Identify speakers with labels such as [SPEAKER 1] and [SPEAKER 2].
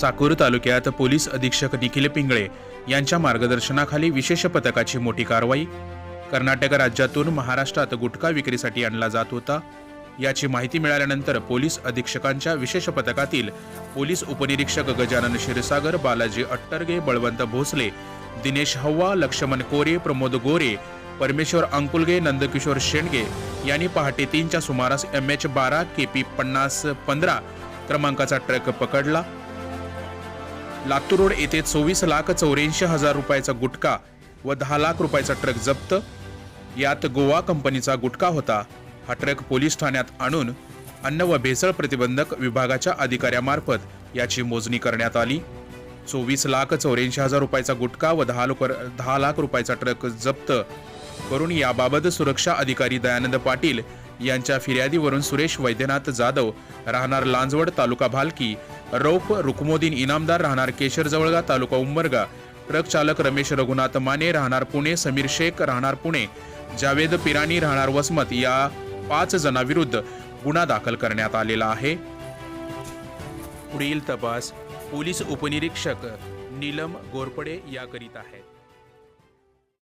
[SPEAKER 1] चाकूर तालुक्यात पोलीस अधीक्षक निखिल पिंगळे यांच्या मार्गदर्शनाखाली विशेष पथकाची मोठी कारवाई. कर्नाटक राज्यातून महाराष्ट्रात गुटखा विक्रीसाठी आणला जात होता. याची माहिती मिळाल्यानंतर पोलीस अधीक्षकांच्या विशेष पथकातील पोलीस उपनिरीक्षक गजानन क्षीरसागर बालाजी अट्टरगे बळवंत भोसले दिनेश हव्वा लक्ष्मण कोरे प्रमोद गोरे परमेश्वर अंकुलगे नंदकिशोर शेंडगे यांनी पहाटे तीनच्या सुमारास एम एच बारा के पी पन्नास पंधरा क्रमांकाचा ट्रक पकडला. लातूर रोड येथे चोवीस लाख चौऱ्याऐंशी हजार रुपयाचा गुटखा व दहा लाख रुपयाचा ट्रक जप्त. यात गोवा कंपनीचा गुटखा होता. हा ट्रक पोलीस ठाण्यात आणून अन्न व भेसळ प्रतिबंधक विभागाच्या अधिकाऱ्यामार्फत याची मोजणी करण्यात आली. चोवीस लाख चौऱ्याऐंशी हजार रुपयाचा गुटखा व दहा लोक दहा लाख रुपयाचा ट्रक जप्त. करून याबाबत सुरक्षा अधिकारी दयानंद पाटील यांच्या फिर्यादीवरून सुरेश वैद्यनाथ जाधव राहणार लांजवड तालुका भालकी रौफ रुकमोदीन इनामदार राहणार केशर जवळगा तालुका उंबरगा. ट्रक चालक रमेश रघुनाथ माने राहणार पुणे समीर शेख राहणार पुणे. जावेद पिराणी राहणार वसमत या पाच जणांविरुद्ध गुन्हा दाखल करण्यात आलेला आहे. पुढील तपास पोलीस उपनिरीक्षक नीलम गोरपडे या करीत आहेत